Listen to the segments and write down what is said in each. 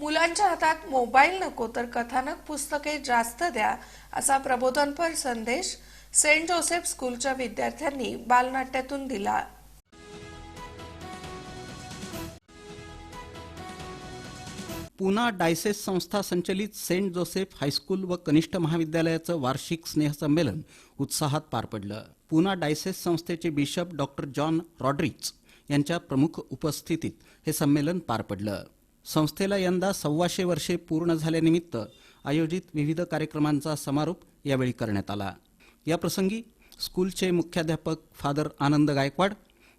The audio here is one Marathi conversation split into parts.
मुलांच्या हातात मोबाईल नको तर कथानक पुस्तके जास्त द्या असा प्रबोधनपर संदेश सेंट जोसेफ स्कूलच्या विद्यार्थ्यांनी बालनाट्यातून दिला. पुना डायसेस संस्था संचलित सेंट जोसेफ हायस्कूल व कनिष्ठ महाविद्यालयाचं वार्षिक स्नेहसंमेलन उत्साहात पार पडलं. पुना डायसेस संस्थेचे बिशप डॉक्टर जॉन रॉड्रिक्स यांच्या प्रमुख उपस्थितीत हे संमेलन पार पडलं. संस्थेला यंदा सव्वाशे वर्षे पूर्ण झाल्यानिमित्त आयोजित विविध कार्यक्रमांचा समारोप यावेळी करण्यात आला. याप्रसंगी स्कूलचे मुख्याध्यापक फादर आनंद गायकवाड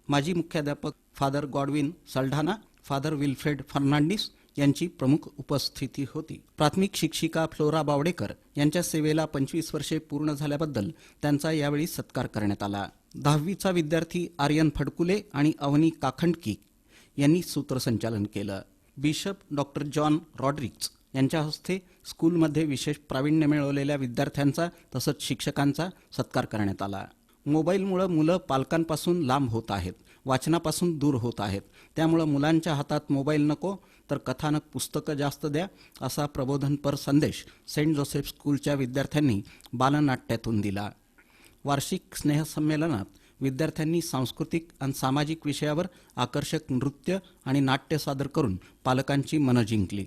माजी मुख्याध्यापक Father Godwin Saldanha Father Wilfred Fernandes यांची प्रमुख उपस्थिती होती. प्राथमिक शिक्षिका फ्लोरा बावडेकर यांच्या सेवेला पंचवीस वर्षे पूर्ण झाल्याबद्दल त्यांचा यावेळी सत्कार करण्यात आला. दहावीचा विद्यार्थी आर्यन फडकुले आणि अवनी काखंडकी यांनी सूत्रसंचालन केलं. बिशप डॉक्टर जॉन रॉड्रिक्स यांच्या हस्ते स्कूलमध्ये विशेष प्रावीण्य मिळवलेल्या विद्यार्थ्यांचा तसंच शिक्षकांचा सत्कार करण्यात आला. मोबाईलमुळं मुलं पालकांपासून लांब होत आहेत वाचनापासून दूर होत आहेत. त्यामुळं मुलांच्या हातात मोबाईल नको तर कथानक पुस्तकं जास्त द्या असा प्रबोधनपर संदेश सेंट जोसेफ स्कूलच्या विद्यार्थ्यांनी बालनाट्यातून दिला. वार्षिक स्नेहसंमेलनात विद्यार्थ्यांनी सांस्कृतिक आणि सामाजिक विषयावर आकर्षक नृत्य आणि नाट्य सादर करून पालकांची मनं जिंकली.